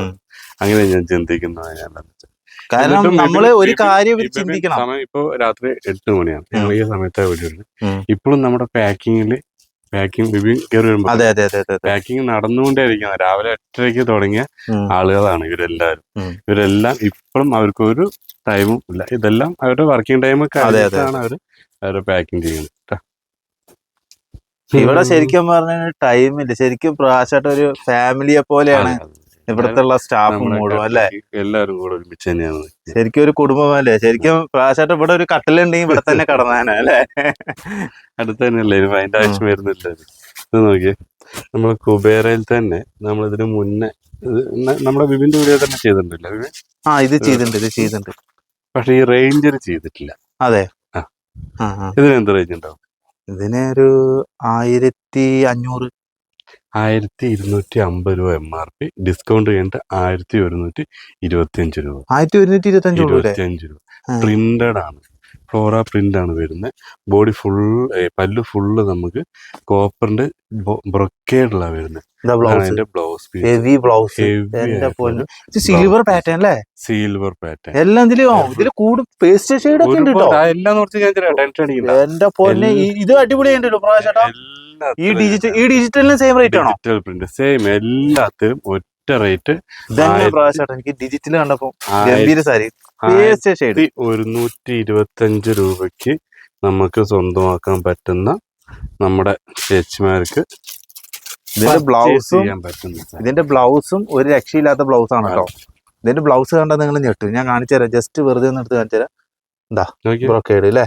അങ്ങനെ ഞാൻ ചിന്തിക്കുന്നത്. കാരണം നമ്മൾ ഒരു കാര്യം ചിന്തിക്കണം. സമയം ഇപ്പൊ രാത്രി എട്ട് മണിയാണ്. ഞങ്ങൾ ഈ സമയത്താണ് വീട്ടിൽ ഇപ്പോഴും നമ്മുടെ പാക്കിങ്ങിൽ പാക്കിംഗ് ബിബി കയറി വരുമ്പോൾ അതെ അതെ അതെ പാക്കിംഗ് നടന്നുകൊണ്ടേയിരിക്കുന്നത് രാവിലെ എട്ടരയ്ക്ക് തുടങ്ങിയ. ആളുകളാണ് ഇവരെല്ലാവരും. ഇവരെല്ലാം ഇപ്പോഴും അവർക്ക് ഒരു ടൈമും ഇല്ല ഇതെല്ലാം അവരുടെ വർക്കിംഗ് ടൈം. കഴിഞ്ഞിട്ടാണ് അവർ അവരുടെ പാക്കിംഗ് ചെയ്യുന്നത്. ഇവിടെ ശരിക്കും പറഞ്ഞ ടൈമില്ല ശരിക്കും പ്രാവശ്യമായിട്ട് ഒരു ഫാമിലിയെ പോലെയാണ്. ഇവിടുത്തെ സ്റ്റാഫും മുഴുവൻ അല്ലെ? എല്ലാവരും കൂടെ ഒരുമിച്ച് തന്നെയാണ് ശരിക്കും ഒരു കുടുംബമല്ലേ ശരിക്കും പ്രാവശ്യമായിട്ട് ഇവിടെ ഒരു കട്ടിലുണ്ടെങ്കിൽ ഇവിടെ തന്നെ കടന്നാനാ അല്ലെ? അടുത്ത് തന്നെയല്ലേ? അതിന്റെ ആവശ്യം വരുന്നില്ല ഇത്. നോക്കിയേ. നമ്മൾ കുബേരയിൽ തന്നെ നമ്മൾ ഇതിന് മുന്നേ നമ്മുടെ വിപിന്റെ വീഡിയോ തന്നെ ചെയ്തിട്ടുണ്ടല്ലോ ആ ഇത് ചെയ്തിട്ടുണ്ട് ഇത് ചെയ്തിട്ടുണ്ട്. പക്ഷെ ഈ റേഞ്ചർ ചെയ്തിട്ടില്ല. അതെ. ഇതിന് എന്ത് റേഞ്ച് ഉണ്ടാവും? ഇതിന് ഒരു ആയിരത്തി അഞ്ഞൂറ് ആയിരത്തി ഇരുന്നൂറ്റി അമ്പത് രൂപ എം ആർ പി ഡിസ്കൗണ്ട് കഴിഞ്ഞിട്ട് ആയിരത്തി ഒരുന്നൂറ്റി ഇരുപത്തി അഞ്ച് രൂപ ആയിരത്തി ഒരുന്നൂറ്റി ഇരുപത്തി അഞ്ച് ഇരുപത്തി അഞ്ച് രൂപ പ്രിന്റഡ് ആണ്. ഫ്ലോറ പ്രിന്റ് ആണ് വരുന്നത്. ബോഡി ഫുൾ പല്ല് ഫുള്ള് നമുക്ക് കോപ്പറിന്റെ ബ്രൊക്കേഡിലാണ് വരുന്നത്. ബ്ലൗസ് സിൽവർ പാറ്റേൺ അല്ലേ? സിൽവർ പാറ്റേൺ എല്ലാം ഇതിലും ഇതിൽ കൂടും. പേസ്റ്റ് ഷെയ്ഡ് ഒക്കെ ഉണ്ട് കേട്ടോ എല്ലാം എന്റെ പൊന്നെ? ഇത് അടിപൊളിയുണ്ടല്ലോ പ്രാവശ്യട്ടാ ഈ ഡിജിറ്റൽ ഈ ഡിജിറ്റലിന് സെയിം റേറ്റ് ആണോ? ഡിജിറ്റൽ പ്രിന്റ് സെയിം എല്ലാത്തിനും ഒറ്റ റേറ്റ് ആയിരത്തി- എനിക്ക് ഡിജിറ്റൽ കണ്ടപ്പോ ഗംഭീര സാരി പേസ്റ്റ് ഷെയ്ഡ് ആയിരത്തി ഒരുന്നൂറ്റി രൂപയ്ക്ക് നമുക്ക് സ്വന്തമാക്കാൻ പറ്റുന്ന നമ്മുടെ ചേച്ചിമാർക്ക് ഇതിന്റെ ബ്ലൗസും ഇതിന്റെ ബ്ലൗസും ഒരു രക്ഷയില്ലാത്ത ബ്ലൗസ് ആണ് കേട്ടോ ഇതിന്റെ ബ്ലൗസ് കണ്ടാൽ നിങ്ങൾ ഞെട്ടും. ഞാൻ കാണിച്ചു തരാം ജസ്റ്റ് വെറുതെ ഒന്ന് എടുത്ത് കാണിച്ചു തരാം ബ്രൊക്കേഡ് അല്ലേ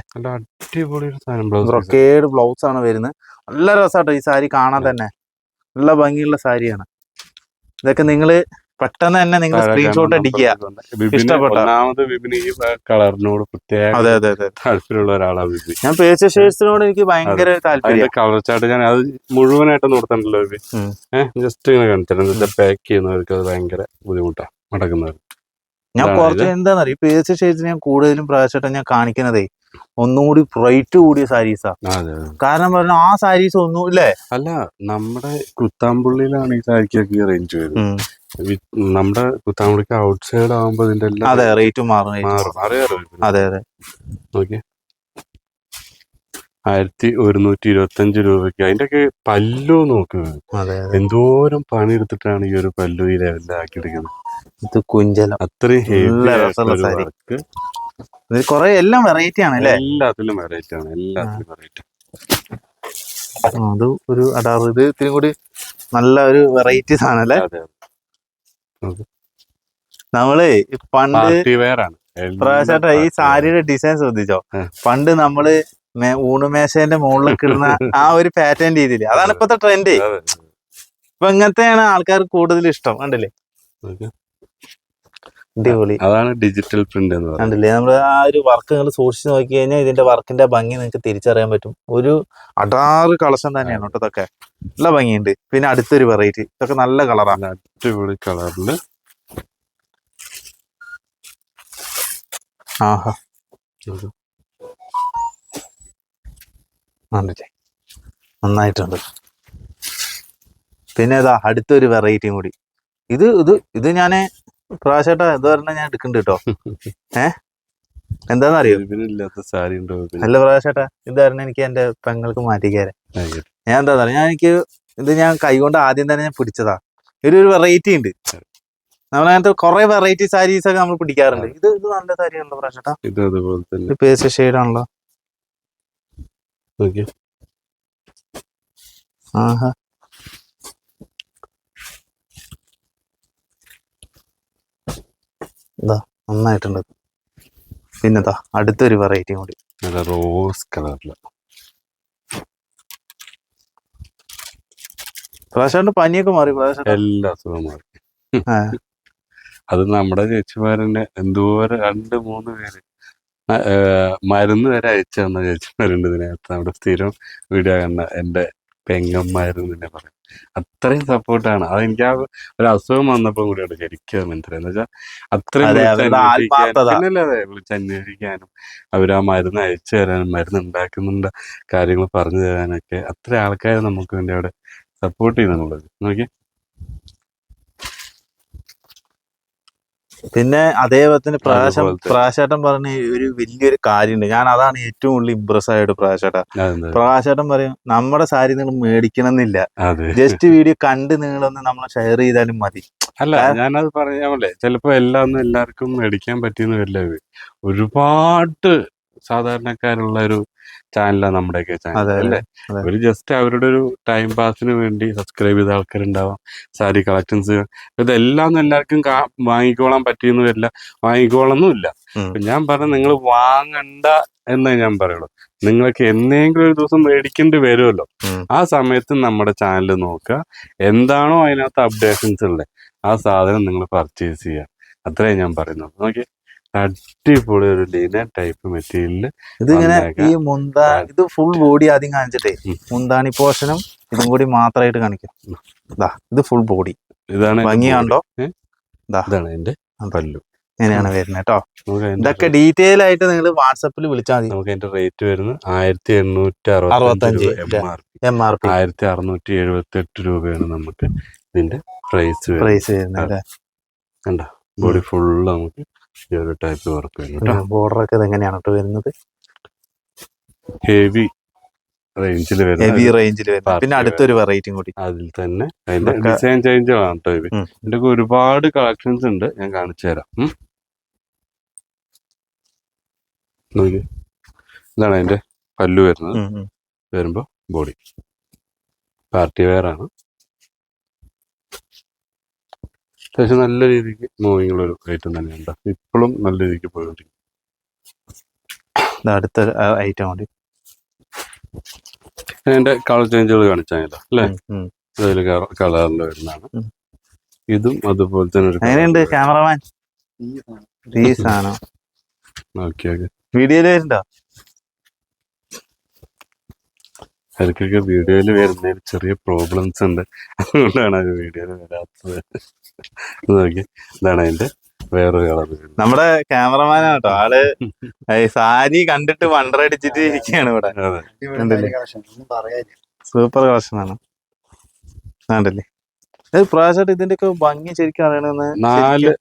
ബ്ലൗസ് ബ്രൊക്കേഡ് ബ്ലൗസ് ആണ് വരുന്നത് നല്ല രസമാട്ടോ ഈ സാരി കാണാൻ തന്നെ. നല്ല ഭംഗിയുള്ള സാരിയാണ്. ഇതൊക്കെ നിങ്ങൾ പെട്ടെന്ന് തന്നെ നിങ്ങൾ സ്ക്രീൻഷോട്ട് അടിക്കുക. ഇഷ്ടപ്പെട്ട. വിപിന് ഈ കളറിനോട് പ്രത്യേക അതെ അതെ അതെ താല്പര്യമുള്ള ഒരാളാണ് വിപി ഞാൻ പേച്ച എനിക്ക് ഭയങ്കര താല്പര്യം. കളർ ചാർട്ട് ഞാൻ അത് മുഴുവനായിട്ട് നോർത്തണ്ടല്ലോ. ഏഹ് ജസ്റ്റ് ഇങ്ങനെ കാണിച്ചിട്ടുണ്ട് പാക്ക് ചെയ്യുന്നവർക്ക് അത് ഭയങ്കര ബുദ്ധിമുട്ടാണ് നടക്കുന്നത് ഞാൻ കുറച്ച് എന്താണെന്നറിയോ ഇപ്പൊ പേച്ച ഷെയ്ഡ്സ് ഞാൻ കൂടുതലും പ്രാവശ്യമായിട്ട് ഞാൻ കാണിക്കുന്നതേ ഒന്നുകൂടി റേറ്റ് കൂടിയ സാരീസാ. കാരണം പറഞ്ഞാൽ ആ സാരീസ് ഒന്നും ഇല്ലേ? അല്ല നമ്മുടെ കുത്താമ്പുള്ളിയിലാണ് ഈ സാരിക്കൊക്കെ റേഞ്ച് വരുന്നത്. നമ്മുടെ കുത്താമ്പുള്ളിക്ക് ഔട്ട് സൈഡ് ആവുമ്പോ ഇതിന്റെ അതെ റേറ്റ് മാറും അതെ അതെ. നോക്കി ആയിരത്തി ഒരുന്നൂറ്റി ഇരുപത്തി അഞ്ച് രൂപയ്ക്ക്. അതിന്റെ ഒക്കെ പല്ലു നോക്ക്. അതെ എന്തോരം പണിയെടുത്തിട്ടാണ് ഈ ഒരു പല്ലു ഈ ലെവലിലാക്കി എടുക്കുന്നത് ഇത് കുഞ്ചലം. അത്രയും നല്ല ഹെവി രസമുള്ള സാരി. വർക്ക്. ഇത് കുറെ എല്ലാം വെറൈറ്റി ആണ് അല്ലേ? എല്ലാത്തിലും വെറൈറ്റി ആണ് എല്ലാത്തിലും വെറൈറ്റി അത് ഒരു അടാറ്. ഇത് ഇത്തിരി കൂടി നല്ല ഒരു വെറൈറ്റി സാധനം അല്ലേ? അതെ നമ്മൾ പണ്ട് പാർട്ടി വെയർ ആണ്. പ്രാവശ്യമായിട്ട് ഈ സാരിയുടെ ഡിസൈൻ ശ്രദ്ധിച്ചോ? പണ്ട് നമ്മൾ ഊണുമേശേന്റെ മുകളിൽ കിടന്ന ആ ഒരു പാറ്റേൺ രീതിയിൽ അതാണ് ഇപ്പത്തെ ട്രെൻഡ് ഇപ്പൊ ഇങ്ങനത്തെയാണ് ആൾക്കാർക്ക് കൂടുതൽ ഇഷ്ടം. കണ്ടില്ലേ. അടിപൊളി. അതാണ് ഡിജിറ്റൽ പ്രിന്റ് എന്ന് കണ്ടില്ലേ? നമ്മൾ ആ ഒരു വർക്ക് നിങ്ങൾ സൂക്ഷിച്ച് നോക്കി കഴിഞ്ഞാൽ ഇതിന്റെ വർക്കിന്റെ ഭംഗി നിങ്ങൾക്ക് തിരിച്ചറിയാൻ പറ്റും. ഒരു അടാറ് കളക്ഷൻ തന്നെയാണ് കേട്ടോ ഇതൊക്കെ. നല്ല ഭംഗിയുണ്ട്. പിന്നെ അടുത്തൊരു വെറൈറ്റി ഇതൊക്കെ നല്ല കളറാണ് അടിപൊളി കളറിൽ ആഹാ. കണ്ടില്ലേ നന്നായിട്ടുണ്ട്. പിന്നെ ഇതാ അടുത്തൊരു വെറൈറ്റിയും കൂടി. ഇത് ഇത് ഇത് ഞാൻ പ്രാവശ്യട്ടാ ഇത് പറഞ്ഞാൽ ഞാൻ എടുക്കുന്നുണ്ട് കേട്ടോ. ഏ? എന്താന്നറിയോ? ഇതിനില്ലാത്ത സാരി? നല്ല പ്രാവശ്യമായിട്ടാ ഇത് പറഞ്ഞാൽ എനിക്ക് എന്റെ പെങ്ങൾക്ക് മാറ്റിക്കാരെ. ഞാൻ എന്താ പറയുക ഞാൻ എനിക്ക് ഇത് ഞാൻ കൈകൊണ്ട് ആദ്യം തന്നെ ഞാൻ പിടിച്ചതാ. ഒരു ഒരു വെറൈറ്റി ഉണ്ട്. നമ്മളങ്ങനത്തെ കുറെ വെറൈറ്റി സാരീസ് ഒക്കെ നമ്മൾ പിടിക്കാറുണ്ട്. ഇത് ഇത് നല്ല സാരി ഉണ്ടോ പ്രാവശ്യട്ടാ ഇത് അതുപോലെ തന്നെ. പേസ്റ്റ് ഷെയ്ഡ് ആണല്ലോ. നോക്കി. ആഹാ. ഇതാ നന്നായിട്ടുണ്ട്. പിന്നെതാ അടുത്തൊരു വെറൈറ്റി കൂടി. നല്ല റോസ് കളറിൽ പ്രാവശ്യം പനിയൊക്കെ മാറി എല്ലാ അസുഖവും മാറി. അത് നമ്മുടെ ചേച്ചിമാരന്നെ എന്തോരം രണ്ട് മൂന്ന് പേര് മരുന്ന് വരെ അയച്ചു തന്ന ചേച്ചിമാരുണ്ട് ഇതിനകത്ത് അവിടെ സ്ഥിരം വീഡിയോ കണ്ട എന്റെ പെങ്ങന്മാരും തന്നെ പറയും. അത്രയും സപ്പോർട്ടാണ്. അത് എനിക്ക് ആ ഒരു അസുഖം വന്നപ്പോൾ കൂടിയാണ് ശരിക്കും മനസ്സിലായി. എന്ന് വെച്ചാൽ അത്രയും അതെ, വിളിച്ച് അവരുടെ അന്വേഷിക്കാനും ആത്മാർത്ഥത. പിന്നല്ലാതെ വിളിച്ച് അന്വേഷിക്കാനും അവർ ആ മരുന്ന് അയച്ചു തരാനും മരുന്ന് ഉണ്ടാക്കുന്നുണ്ട് കാര്യങ്ങൾ പറഞ്ഞു തരാനൊക്കെ അത്ര ആൾക്കാർ നമുക്ക് വേണ്ടി അവിടെ സപ്പോർട്ട് ചെയ്യുന്നുള്ളത് നോക്കി പിന്നെ അതേപോലെ പ്രാശം പ്രാശേട്ടം പ്രാശേട്ടൻ പറഞ്ഞ ഒരു വലിയൊരു കാര്യമുണ്ട്. ഞാൻ അതാണ് ഏറ്റവും കൂടുതൽ ഇമ്പ്രസ് ആയിട്ട് പ്രാശേട്ട. പ്രാശേട്ടൻ പറയും നമ്മുടെ സാരി നിങ്ങൾ മേടിക്കണം എന്നില്ല ജസ്റ്റ് വീഡിയോ കണ്ട് നിങ്ങളൊന്ന് നമ്മൾ ഷെയർ ചെയ്താലും മതി. അല്ല ഞാനത് പറയാമല്ലേ ചിലപ്പോ എല്ലാം എല്ലാവർക്കും മേടിക്കാൻ പറ്റിയെന്ന് വരില്ല. ഒരുപാട് സാധാരണക്കാരുള്ള ഒരു ചാനലാണ് നമ്മുടെയൊക്കെ ചാനൽ അല്ലേ? ഒരു ജസ്റ്റ് അവരുടെ ഒരു ടൈം പാസിന് വേണ്ടി സബ്സ്ക്രൈബ് ചെയ്ത ആൾക്കാരുണ്ടാവാം. സാരി കളക്ഷൻസ് ഇതെല്ലാം എല്ലാവർക്കും വാങ്ങിക്കോളാൻ പറ്റിയെന്ന് വരില്ല. വാങ്ങിക്കോളൊന്നുമില്ല. ഞാൻ പറഞ്ഞ നിങ്ങൾ വാങ്ങണ്ട എന്നേ ഞാൻ പറയുള്ളൂ. നിങ്ങൾക്ക് എന്തെങ്കിലും ഒരു ദിവസം മേടിക്കേണ്ടി വരുമല്ലോ. ആ സമയത്ത് നമ്മുടെ ചാനൽ നോക്കുക. എന്താണോ അതിനകത്ത് അപ്ഡേഷൻസ് ഉള്ളത് ആ സാധനം നിങ്ങൾ പർച്ചേസ് ചെയ്യുക. അത്രേ ഞാൻ പറയുന്നുള്ളൂ. നോക്കി അടിപൊളി ഒരു ലീന ടൈപ്പ് മെറ്റീരിയലിൽ ഇതിങ്ങനെ ഇങ്ങനെ ഈ മുന്താ ഇത് ഫുൾ ബോഡി ആദ്യം കാണിച്ചിട്ടേ. മുന്താണി പോർഷനും ഇതും കൂടി മാത്രമായിട്ട് കാണിക്കാം. ഇതാ ഇത് ഫുൾ ബോഡി ഇതാണ് ഭംഗിയാണ്ടോ. ഇതാണ് എന്റെ. പല്ലു. ഇങ്ങനെയാണ് വരുന്നത് കേട്ടോ. ഇതൊക്കെ ഡീറ്റെയിൽ ആയിട്ട് നിങ്ങൾ വാട്സപ്പിൽ വിളിച്ചാൽ മതി. നമുക്ക് അതിന്റെ റേറ്റ് വരുന്നത് ആയിരത്തി എണ്ണൂറ്റി അറുപത്തഞ്ച് എം ആർ പി ആയിരത്തി അറുന്നൂറ്റി എഴുപത്തി എട്ട് രൂപയാണ് നമുക്ക് ഇതിന്റെ പ്രൈസ് പ്രൈസ് വരുന്നത് കണ്ടോ? ബോഡി ഫുള്ള് നമുക്ക് ഈ ഒരു ടൈപ്പ് വർക്ക് വരും കേട്ടോ ബോർഡർ ഒക്കെ ഇത് എങ്ങനെയാണ് കേട്ടോ വരുന്നത് ഹെവി റേഞ്ചിൽ ഹെവി റേഞ്ചിൽ വരുന്നത് പിന്നെ അടുത്തൊരു വെറൈറ്റിയും കൂടി. അതിൽ തന്നെ അതിന്റെ ഡിസൈൻ ചേഞ്ച് കേട്ടോ ഇത്. ഇതിന്റെ ഒരുപാട് കളക്ഷൻസ് ഉണ്ട്. ഞാൻ കാണിച്ചു തരാം. ഇതാണ് അതിന്റെ പല്ലു വരുന്നത്. വരുമ്പോ ബോഡി പാർട്ടി വെയർ ആണ്. അത്യാവശ്യം നല്ല രീതിക്ക് മൂവിങ്ങുള്ള ഒരു ഐറ്റം തന്നെയുണ്ട് ഇപ്പോഴും നല്ല രീതിക്ക് പോയിക്കൊണ്ടിരിക്കും അടുത്ത ഐറ്റം കൂടി അതിന്റെ കളർ ചേഞ്ചുകൾ കാണിച്ചാൽ അല്ലേ. അതിൽ കളറിന്റെ വരുന്നതാണ്. ഇതും അതുപോലെ തന്നെ ഒരു എങ്ങനെയുണ്ട് ക്യാമറമാൻ? വീഡിയോയിൽ വരുന്നുണ്ടോ? ഇടയ്ക്കൊക്കെ വീഡിയോയിൽ വരുന്നതിന് ചെറിയ പ്രോബ്ലംസ് ഉണ്ട്. അതുകൊണ്ടാണ് അത് വീഡിയോയിൽ വരാത്തത്. നോക്കി. ഇതാണ് അതിന്റെ വേറൊരു കളർ നമ്മുടെ ക്യാമറമാനാണ് കേട്ടോ ആൾ സാരി കണ്ടിട്ട് വണ്ടർ വണ്ടറടിച്ചിട്ട് ഇരിക്കുകയാണ് ഇവിടെ? സൂപ്പർ കളക്ഷൻ ആണ്. കണ്ടല്ലേ? ഇത് പ്രാവശ്യമായിട്ട് ഇതിന്റെ ഒക്കെ ഭംഗി ശരിക്കും അറിയണമെന്ന് നാല്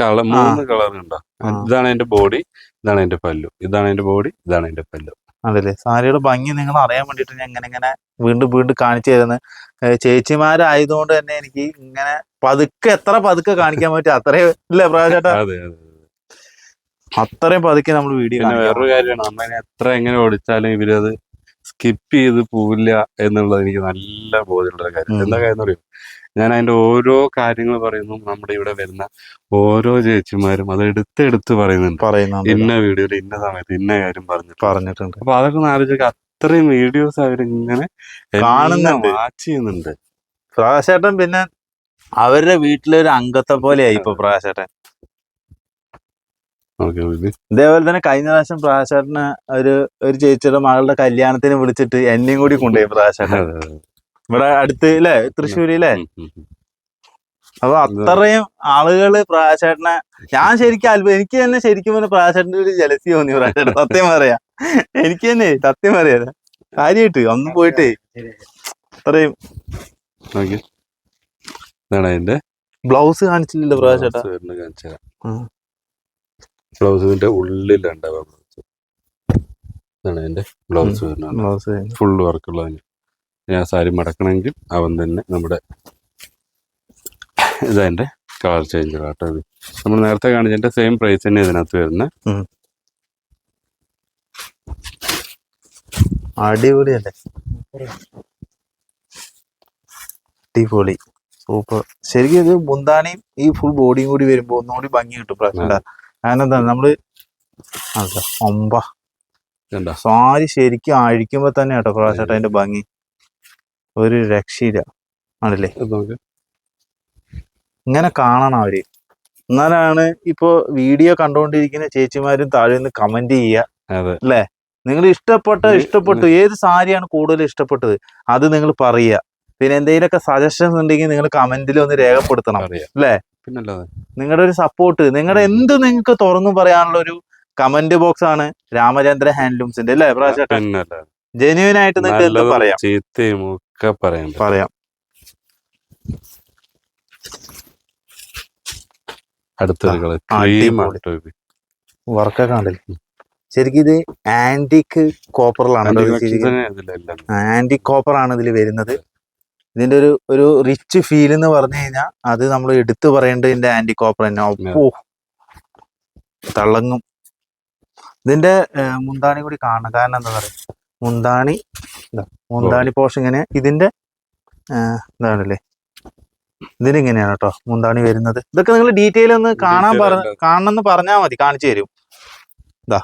കളർ മൂന്ന് കളർ ഉണ്ടോ? ഇതാണ് എന്റെ ബോഡി ഇതാണ് എന്റെ പല്ലു ഇതാണ് എന്റെ ബോഡി ഇതാണ് എന്റെ പല്ലു. അതല്ലേ സാരിയുടെ ഭംഗി നിങ്ങൾ അറിയാൻ വേണ്ടിയിട്ട് ഞാൻ ഇങ്ങനെ ഇങ്ങനെ വീണ്ടും വീണ്ടും കാണിച്ചു തരുന്നത് ചേച്ചിമാരായതുകൊണ്ട് തന്നെ എനിക്ക് ഇങ്ങനെ പതുക്കെ എത്ര പതുക്കെ കാണിക്കാൻ പറ്റും അത്രയും ഇല്ലേ അതെ അത്രയും പതുക്കെ നമ്മൾ വീഡിയോ വേറൊരു കാര്യമാണ്. അമ്മേനെ എത്ര എങ്ങനെ ഓടിച്ചാലും ഇവരത് സ്കിപ്പ് ചെയ്ത് പോവില്ല എന്നുള്ളത് എനിക്ക് നല്ല ബോധ്യമുള്ള കാര്യം. എന്താ കാര്യം അറിയോ? ഞാൻ അതിന്റെ ഓരോ കാര്യങ്ങൾ പറയുന്നു. നമ്മുടെ ഇവിടെ വരുന്ന ഓരോ ചേച്ചിമാരും അത് എടുത്തെടുത്ത് പറയുന്നുണ്ട്. പറയുന്നുണ്ട് ഇന്ന വീഡിയോയിൽ ഇന്ന സമയത്ത് ഇന്ന കാര്യം പറഞ്ഞു പറഞ്ഞിട്ടുണ്ട്. അപ്പൊ അതൊക്കെ ആലോചിക്കുക അത്രയും വീഡിയോസ് അവരിങ്ങനെ കാണുന്നുണ്ട്. വാച്ച് ചെയ്യുന്നുണ്ട്. പ്രകാശേട്ടൻ പിന്നെ അവരുടെ വീട്ടിലെ ഒരു അംഗത്തെ പോലെയായി ഇപ്പൊ പ്രകാശേട്ടൻ ഇതേപോലെ തന്നെ കഴിഞ്ഞ പ്രാവശ്യം പ്രകാശേട്ടന് ഒരു ഒരു ചേച്ചിയുടെ മകളുടെ കല്യാണത്തിന് വിളിച്ചിട്ട് എന്നെയും കൂടി കൊണ്ടുപോയി പ്രകാശേട്ടൻ ഇവിടെ അടുത്ത് അല്ലേ തൃശ്ശൂര് അല്ലേ അപ്പൊ അത്രയും ആളുകൾ പ്രാചേട്ടനെ ഞാൻ ശരിക്കും അത്ഭുതം എനിക്ക് തന്നെ ശരിക്കും പറഞ്ഞ പ്രാചേട്ടന്റെ ഒരു ജലസി തോന്നി പ്രാചേട്ടൻ സത്യം പറയാ. എനിക്ക് തന്നെ സത്യം പറയാ. കാര്യമായിട്ട് ഒന്ന് പോയിട്ട് അത്രയും ഇതാണ് അതിന്റെ ബ്ലൗസ് കാണിച്ചില്ലല്ലോ പ്രകാശേട്ടാ ബ്ലൗസ്. ബ്ലൗസിന്റെ ഉള്ളിലുണ്ടാവുക blouse. Blouse full blouse full ആ ഞാൻ സാരി മടക്കണമെങ്കിൽ അവൻ തന്നെ നമ്മുടെ ഇതതിന്റെ കളർ ചേഞ്ച് കേട്ടോ നമ്മൾ നേരത്തെ കാണിച്ചതിന്റെ സെയിം പ്രൈസ് തന്നെ ഇതിനകത്ത് വരുന്നത് അടിപൊളിയല്ലേ? അടിപൊളി. സൂപ്പർ. ശരിക്കും ഇത് മുന്താനയും ഈ ഫുൾ ബോഡിയും കൂടി വരുമ്പോ ഒന്നുകൂടി ഭംഗി കിട്ടും പ്രശ്നമില്ല കാരണം നമ്മൾ ഒമ്പ. കണ്ടോ? സാരി ശരിക്കും അഴിക്കുമ്പോ തന്നെ കേട്ടോ പ്രാവശ്യമായിട്ട് അതിന്റെ ഭംഗി. ഒരു രക്ഷയില്ല. ആണല്ലേ? ഇങ്ങനെ കാണണം അവർ. എന്നാലാണ് ഇപ്പോ വീഡിയോ കണ്ടുകൊണ്ടിരിക്കുന്ന ചേച്ചിമാരും താഴെ നിന്ന് കമന്റ് ചെയ്യുക. അല്ലേ? നിങ്ങൾ ഇഷ്ടപ്പെട്ട ഇഷ്ടപ്പെട്ടു. ഏത് സാരിയാണ് കൂടുതൽ ഇഷ്ടപ്പെട്ടത്? അത് നിങ്ങൾ പറയുക. പിന്നെ എന്തെങ്കിലുമൊക്കെ സജഷൻസ് ഉണ്ടെങ്കിൽ നിങ്ങൾ കമന്റിൽ ഒന്ന് രേഖപ്പെടുത്തണം. അല്ലേ? നിങ്ങളുടെ ഒരു സപ്പോർട്ട് നിങ്ങളുടെ എന്ത് നിങ്ങൾക്ക് തുറന്നു പറയാനുള്ള ഒരു കമന്റ് ബോക്സ് ആണ് രാമചന്ദ്ര ഹാൻഡ്ലൂംസിന്റെ അല്ലേ? പ്രാവശ്യം ജെന്യൂൻ ആയിട്ട് നിങ്ങൾക്ക് എന്ത് പറയാം? ചീത്തയും ഒക്കെ. പറയാം. വർക്കൊക്കെ കണ്ടില്ലേ ശരിക്കും ഇത് ആന്റിക് കോപ്പറിലാണ് ആന്റിക് കോപ്പർ ആണ് ഇതിൽ വരുന്നത്. ഇതിന്റെ ഒരു ഒരു റിച്ച് ഫീൽ എന്ന് പറഞ്ഞു കഴിഞ്ഞാൽ അത് നമ്മൾ എടുത്തു പറയേണ്ടത് ഇതിന്റെ ആന്റി കോപ്പർ തന്നെ. തള്ളങ്ങും. ഇതിന്റെ മുന്താണി കൂടി കാണണം. കാരണം എന്താ പറയുക മുന്താണി. മുന്താണി പോഷൻ ഇങ്ങനെ. ഇതിന്റെ ഇതാണല്ലേ. ഇതിനിങ്ങനെയാണ് കേട്ടോ മുന്താണി വരുന്നത്. ഇതൊക്കെ നിങ്ങൾ ഡീറ്റെയിൽ ഒന്ന് കാണാൻ പറ കാണണമെന്ന് പറഞ്ഞാൽ മതി. കാണിച്ചു തരും. ഇതാ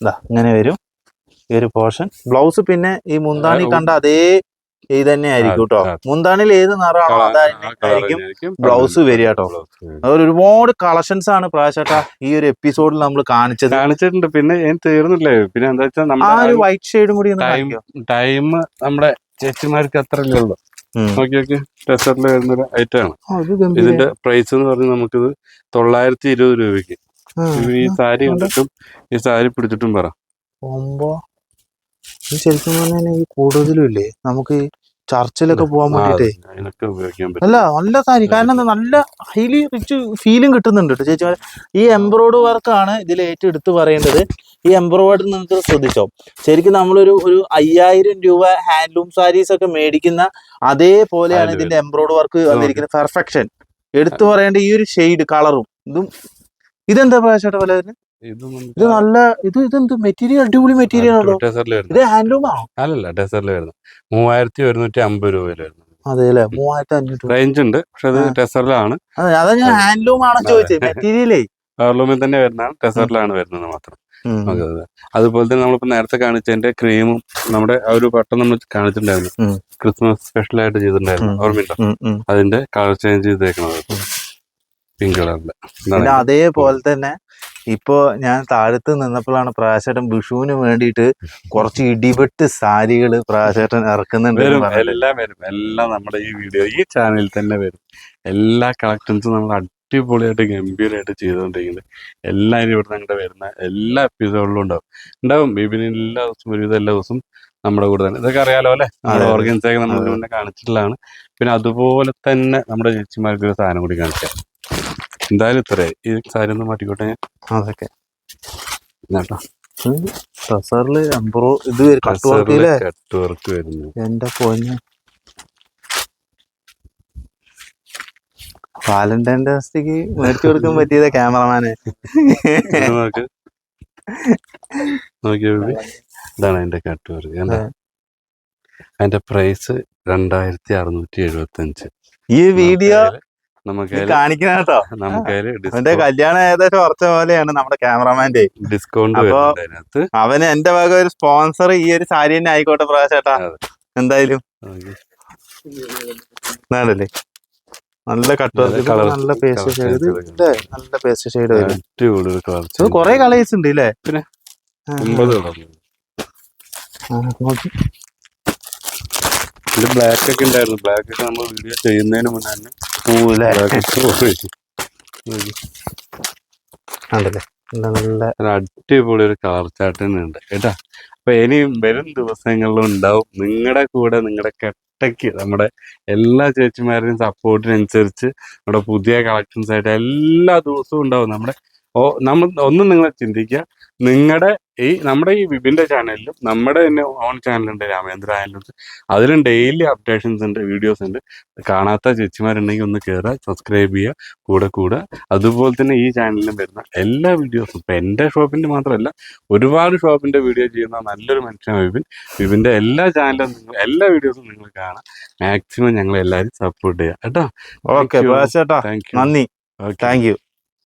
ഇതാ ഇങ്ങനെ വരും. ഈ ഒരു പോർഷൻ. ബ്ലൗസ് പിന്നെ ഈ മുന്താണി കണ്ട അതേ ഇത് തന്നെ ആയിരിക്കും കേട്ടോ മുന്താണിൽ ഏത് നിറമാണോ അതായിരിക്കും ബ്ലൗസ് വരിക കേട്ടോ. അതുപോലെ ഒരുപാട് കളക്ഷൻസ് ആണ് പ്രാവശ്യട്ട ഈ ഒരു എപ്പിസോഡിൽ നമ്മൾ കാണിച്ചത്. കാണിച്ചിട്ടുണ്ട്. പിന്നെ തീർന്നില്ലേ? പിന്നെ എന്താ വെച്ചാൽ ആ ഒരു വൈറ്റ് ഷെയ്ഡും കൂടി ടൈം നമ്മുടെ ചേച്ചിമാർക്ക് അത്ര ഉള്ളൂ. ഉം. നോക്കി നോക്കി. ടെസറിൽ വരുന്ന ഐറ്റം ആണ്. ഇതിന്റെ പ്രൈസ് എന്ന് പറഞ്ഞാൽ നമുക്കിത് തൊള്ളായിരത്തി ഇരുപത് രൂപയ്ക്ക്. ഈ സാരി കണ്ടിട്ടും ഈ സാരി പിടിച്ചിട്ടും പറ. ശരിക്കും പറഞ്ഞാൽ ഈ കൂടുതലും ഇല്ലേ നമുക്ക് ചർച്ചിലൊക്കെ പോകാൻ വേണ്ടിട്ടേ അല്ല നല്ല സാരി. കാരണം നല്ല ഹൈലി റിച്ച് ഫീലും കിട്ടുന്നുണ്ട് കേട്ടോ ചേച്ചി ഈ എംബ്രോയ്ഡ് വർക്കാണ് ഇതിൽ ഏറ്റവും എടുത്തു പറയേണ്ടത്. ഈ എംബ്രോയ്ഡ് നിങ്ങൾക്ക് ശ്രദ്ധിച്ചോ? ശരിക്കും നമ്മളൊരു ഒരു അയ്യായിരം രൂപ ഹാൻഡ്ലൂം സാരീസ് ഒക്കെ മേടിക്കുന്ന അതേപോലെയാണ് ഇതിന്റെ എംബ്രോയ്ഡ് വർക്ക് വന്നിരിക്കുന്നത്. പെർഫെക്ഷൻ എടുത്തു പറയേണ്ട ഈ ഒരു ഷെയ്ഡ് കളറും ഇതും ഇതെന്താ പ്രാവശ്യമായിട്ട് പല ഇത് നല്ല ഇത് ഇതെന്ത് മെറ്റീരിയൽ അടിപൊളി മെറ്റീരിയൽ ആണല്ലോ. ഇത് ഹാൻഡ്ലൂം ആണോ? അല്ലല്ല ടെസറിൽ വരുന്നത്. മൂവായിരത്തി ഒരുന്നൂറ്റി അമ്പത് രൂപയിൽ വരുന്നത് അതെ അല്ലേ മൂവായിരത്തി റേഞ്ച് ഉണ്ട് പക്ഷെ അത്. ടെസറിലാണ് അതെ ഞാൻ ഹാൻഡ്ലൂം ആണോ ചോദിച്ചത് മെറ്റീരിയലേ ഹാൻഡ്ലൂമിൽ തന്നെ വരുന്നതാണ് ടെസറിലാണ് വരുന്നത് മാത്രം. അതെ, അതെ. അതുപോലെ തന്നെ നമ്മളിപ്പോ നേരത്തെ കാണിച്ചതിന്റെ ക്രീമും നമ്മുടെ ആ ഒരു പട്ടം നമ്മൾ കാണിച്ചിട്ടുണ്ടായിരുന്നു. ക്രിസ്മസ് സ്പെഷ്യൽ ആയിട്ട് ചെയ്തിട്ടുണ്ടായിരുന്നു. ഉം. ഓർമ്മയുണ്ടോ? അതിന്റെ കളർ ചേഞ്ച് ചെയ്തേക്കണത്. പിങ്ക് കളറിന്റെ അതേപോലെ തന്നെ ഇപ്പോ ഞാൻ താഴത്ത് നിന്നപ്പോഴാണ് പ്രാശേട്ടൻ വിഷുവിന് വേണ്ടിയിട്ട് കുറച്ച് ഇടിപെട്ട് സാരികൾ പ്രാശേട്ടൻ ഇറക്കുന്നുണ്ട്. എല്ലാം വരും. എല്ലാം നമ്മുടെ ഈ വീഡിയോ ഈ ചാനലിൽ തന്നെ വരും. എല്ലാ കളക്ഷൻസും നമ്മൾ അടിപൊളിയായിട്ട് ഗംഭീരമായിട്ട് ചെയ്തുകൊണ്ടിരിക്കുന്നത് എല്ലാവരും ഇവിടെ ഞങ്ങളുടെ വരുന്ന എല്ലാ എപ്പിസോഡിലും ഉണ്ടാവും. ഉണ്ടാവും. ബീബിന് എല്ലാ ദിവസവും ഒരുവിധം എല്ലാ ദിവസവും നമ്മുടെ കൂടെ തന്നെ. ഇതൊക്കെ അറിയാലോ അല്ലെ? നമ്മുടെ അതെ, അതെ. ഓർഗൻസ് ഒക്കെ നമ്മൾ. മുന്നേ കാണിച്ചിട്ടുള്ളതാണ്. പിന്നെ അതുപോലെ തന്നെ നമ്മുടെ ചേച്ചിമാർക്ക് ഒരു സാധനം കൂടി കാണിക്കാം. എന്തായാലും ഇത്രേ. ഈ സാരി ഒന്ന് മാറ്റിക്കോട്ടെ അതൊക്കെ. കേട്ടോ എംബ്രോ ഇത് കട്ട് വർക്കില്ലേ വർക്ക് വരുന്നു. എന്റെ പൊന്ന്. വാലന്റൈൻ ഡേക്ക് മേടിച്ചു കൊടുക്കാൻ പറ്റിയത് ക്യാമറമാന്. ഇതാണ് അതിന്റെ കട്ട് വർക്ക് അതിന്റെ പ്രൈസ് രണ്ടായിരത്തി അറുന്നൂറ്റി എഴുപത്തി അഞ്ച് ഈ വീഡിയോ നമുക്ക് കേട്ടോ കല്യാണം ഏകദേശം പോലെയാണ് നമ്മുടെ ക്യാമറമാന്റെ. ഡിസ്കൗണ്ട് അപ്പൊ- അവന് എന്റെ ഭാഗം ഒരു സ്പോൺസർ ഈ ഒരു സാരി തന്നെ ആയിക്കോട്ടെ പ്രാവശ്യട്ടാ എന്തായാലും. നാടല്ലേ നല്ല കട്ട് നല്ല പേസ്റ്റ് ഷെയ്ഡ് നല്ല പേസ്റ്റ് ഷെയ്ഡ് വരും. കൊറേ കളേഴ്സ് ഉണ്ട് ഇല്ലേ? പിന്നെ? ആ, ഒമ്പത് കളർ ആ, നോക്കി. ഇത് ബ്ലാക്ക് ഒക്കെ ഉണ്ടായിരുന്നു ബ്ലാക്ക് ഒക്കെ നമ്മൾ വീഡിയോ ചെയ്യുന്നതിന് മുന്നേ തന്നെ. ഉണ്ടല്ലേ നല്ല അടിപൊളി ഒരു കളർ ചാർട്ട് തന്നെ ഉണ്ട്. കേട്ടാ? അപ്പൊ ഇനിയും വരും ദിവസങ്ങളിലും ഉണ്ടാവും. നിങ്ങളുടെ കൂടെ നിങ്ങളുടെ കെട്ടയ്ക്ക് നമ്മുടെ എല്ലാ ചേച്ചിമാരുടെയും സപ്പോർട്ടിനനുസരിച്ച് നമ്മുടെ പുതിയ കളക്ഷൻസ് ആയിട്ട് എല്ലാ ദിവസവും ഉണ്ടാവും. നമ്മുടെ ഓ നമ്മൾ ഒന്നും നിങ്ങൾ ചിന്തിക്കുക. നിങ്ങളുടെ ഈ നമ്മുടെ ഈ വിബിന്റെ ചാനലിലും നമ്മുടെ തന്നെ ഓൺ ചാനലുണ്ട് രാമേന്ദ്ര ആയാലും. അതിലും ഡെയിലി അപ്ഡേഷൻസ് ഉണ്ട് വീഡിയോസ് ഉണ്ട്. കാണാത്ത ചേച്ചിമാരുണ്ടെങ്കിൽ ഒന്ന് കയറുക സബ്സ്ക്രൈബ് ചെയ്യുക കൂടെ കൂടെ. അതുപോലെ തന്നെ ഈ ചാനലിലും വരുന്ന എല്ലാ വീഡിയോസും ഇപ്പം എന്റെ ഷോപ്പിന്റെ മാത്രമല്ല ഒരുപാട് ഷോപ്പിന്റെ വീഡിയോ ചെയ്യുന്ന നല്ലൊരു മനുഷ്യനാണ് വിപിൻ. വിപിന്റെ എല്ലാ ചാനലും നിങ്ങൾ എല്ലാ വീഡിയോസും നിങ്ങൾ കാണാം. മാക്സിമം ഞങ്ങൾ എല്ലാവരും സപ്പോർട്ട് ചെയ്യുക. കേട്ടോ? ഓക്കെ താങ്ക് യു നന്ദി. Okay thank you